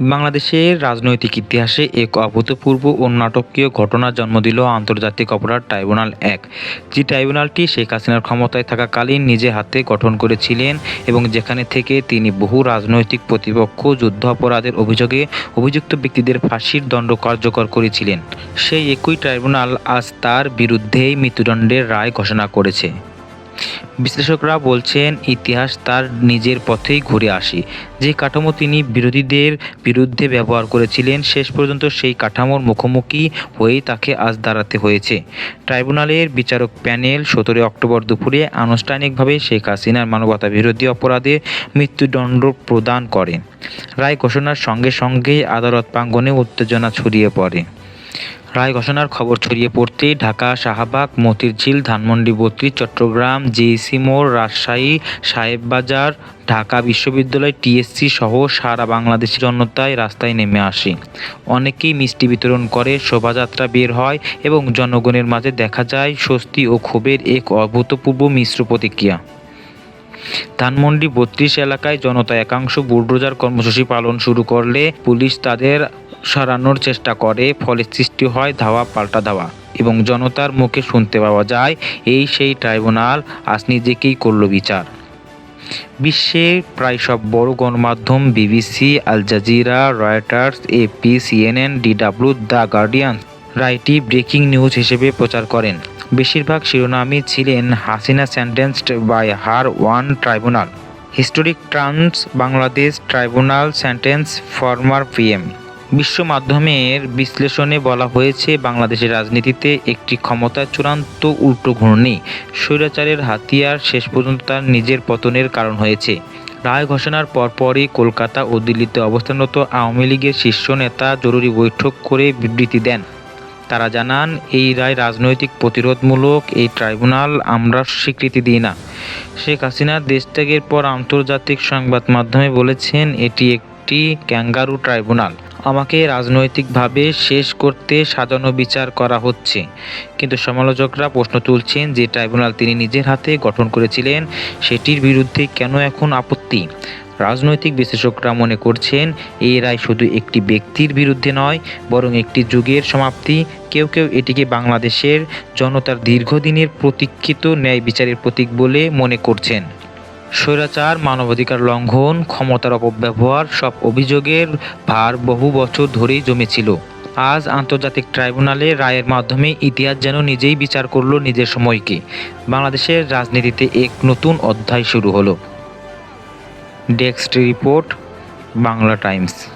বাংলাদেশের রাজনৈতিক ইতিহাসে এক অভূতপূর্ব ও নাটকীয় ঘটনার জন্ম দিল আন্তর্জাতিক অপরাধ ট্রাইব্যুনাল এক। যে ট্রাইব্যুনালটি শেখ হাসিনার ক্ষমতায় থাকাকালীন নিজে হাতে গঠন করেছিলেন এবং যেখানে থেকে তিনি বহু রাজনৈতিক প্রতিপক্ষ যুদ্ধ অপরাধের অভিযোগে অভিযুক্ত ব্যক্তিদের ফাঁসির দণ্ড কার্যকর করেছিলেন। সেই একই ট্রাইব্যুনাল আজ তার বিরুদ্ধেই মৃত্যুদণ্ডের রায় ঘোষণা করেছে। বিশ্লেষকরা বলছেন, ইতিহাস তার নিজের পথেই ঘুরে আসে। যে কাঠামো তিনি বিরোধীদের বিরুদ্ধে ব্যবহার করেছিলেন, শেষ পর্যন্ত সেই কাঠামোর মুখোমুখি হয়েই তাকে আজ দাঁড়াতে হয়েছে। ট্রাইব্যুনালের বিচারক প্যানেল সতেরোই অক্টোবর দুপুরে আনুষ্ঠানিকভাবে শেখ হাসিনার মানবতা বিরোধী অপরাধে মৃত্যুদণ্ড প্রদান করে রায় ঘোষণার সঙ্গে সঙ্গেই আদালত প্রাঙ্গণে উত্তেজনা ছড়িয়ে পড়ে। রায় ঘোষণার খবর ছড়িয়ে পড়তেই ঢাকা, শাহবাগ, মতিরঝিল, ধানমন্ডি, বত্রিশ, চট্টগ্রাম, জেইসি মোড়, রাজশাহী, সাহেববাজার, ঢাকা বিশ্ববিদ্যালয়, টিএসসি সহ সারা বাংলাদেশের জনতায় রাস্তায় নেমে আসে। অনেকেই মিষ্টি বিতরণ করে, শোভাযাত্রা বের হয় এবং জনগণের মাঝে দেখা যায় স্বস্তি ও ক্ষোভের এক অভূতপূর্ব মিশ্র প্রতিক্রিয়া। ধানমন্ডি বত্রিশ এলাকায় জনতা একাংশ বুলডোজার কর্মসূচি পালন শুরু করলে পুলিশ তাদের সরানোর চেষ্টা করে, ফলে সৃষ্টি হয় ধাওয়া, পাল্টা ধাওয়া। এবং জনতার মুখে শুনতে পাওয়া যায়, এই সেই ট্রাইব্যুনাল, আজ নিজেকেই করল বিচার। বিশ্বের প্রায় সব বড় গণমাধ্যম, BBC, Al Jazeera, Reuters, AP, CNN, DW, the Guardian রায়টি breaking news হিসেবে প্রচার করেন। বেশিরভাগ শিরোনামই ছিলেন Hasina sentenced by her own tribunal historic trans Bangladesh tribunal sentence former PM বিশ্ব মাধ্যমের বিশ্লেষণে বলা হয়েছে, বাংলাদেশের রাজনীতিতে একটি ক্ষমতার চূড়ান্ত উল্টো ঘূর্ণি। স্বৈরাচারের হাতিয়ার শেষ পর্যন্ত তার নিজের পতনের কারণ হয়েছে। রায় ঘোষণার পরপরই কলকাতা ও দিল্লিতে অবস্থানরত আওয়ামী লীগের শীর্ষ নেতা জরুরি বৈঠক করে বিবৃতি দেন। তারা জানান, এই রায় রাজনৈতিক প্রতিরোধমূলক, এই ট্রাইব্যুনাল আমরা স্বীকৃতি দিই না। শেখ হাসিনার দেশ ত্যাগের পর আন্তর্জাতিক সংবাদ মাধ্যমে বলেছেন, এটি একটি ক্যাঙ্গারু ট্রাইব্যুনাল। আমাকে রাজনৈতিকভাবে শেষ করতে সাজানো বিচার করা হচ্ছে। কিন্তু সমালোচকরা প্রশ্ন তুলছেন যে ট্রাইব্যুনাল তিনি নিজের হাতে গঠন করেছিলেন, সেটির বিরুদ্ধে কেন এখন আপত্তি? রাজনৈতিক বিশ্লেষকরা মনে করছেন, এই রায় শুধু একটি ব্যক্তির বিরুদ্ধে নয়, বরং একটি যুগের সমাপ্তি। কেউ কেউ এটিকে বাংলাদেশের জনতার দীর্ঘদিনের প্রতীক্ষিত ন্যায় বিচারের প্রতীক বলে মনে করছেন। স্বৈরাচার, মানবাধিকার লঙ্ঘন, ক্ষমতার অপব্যবহার সব অভিযোগের ভার বহু বছর ধরেই জমেছিল। আজ আন্তর্জাতিক ট্রাইব্যুনালে রায়ের মাধ্যমে ইতিহাস যেন নিজেই বিচার করল নিজের সময়কে। বাংলাদেশের রাজনীতিতে এক নতুন অধ্যায় শুরু হলো। Desk report, Bangla Times.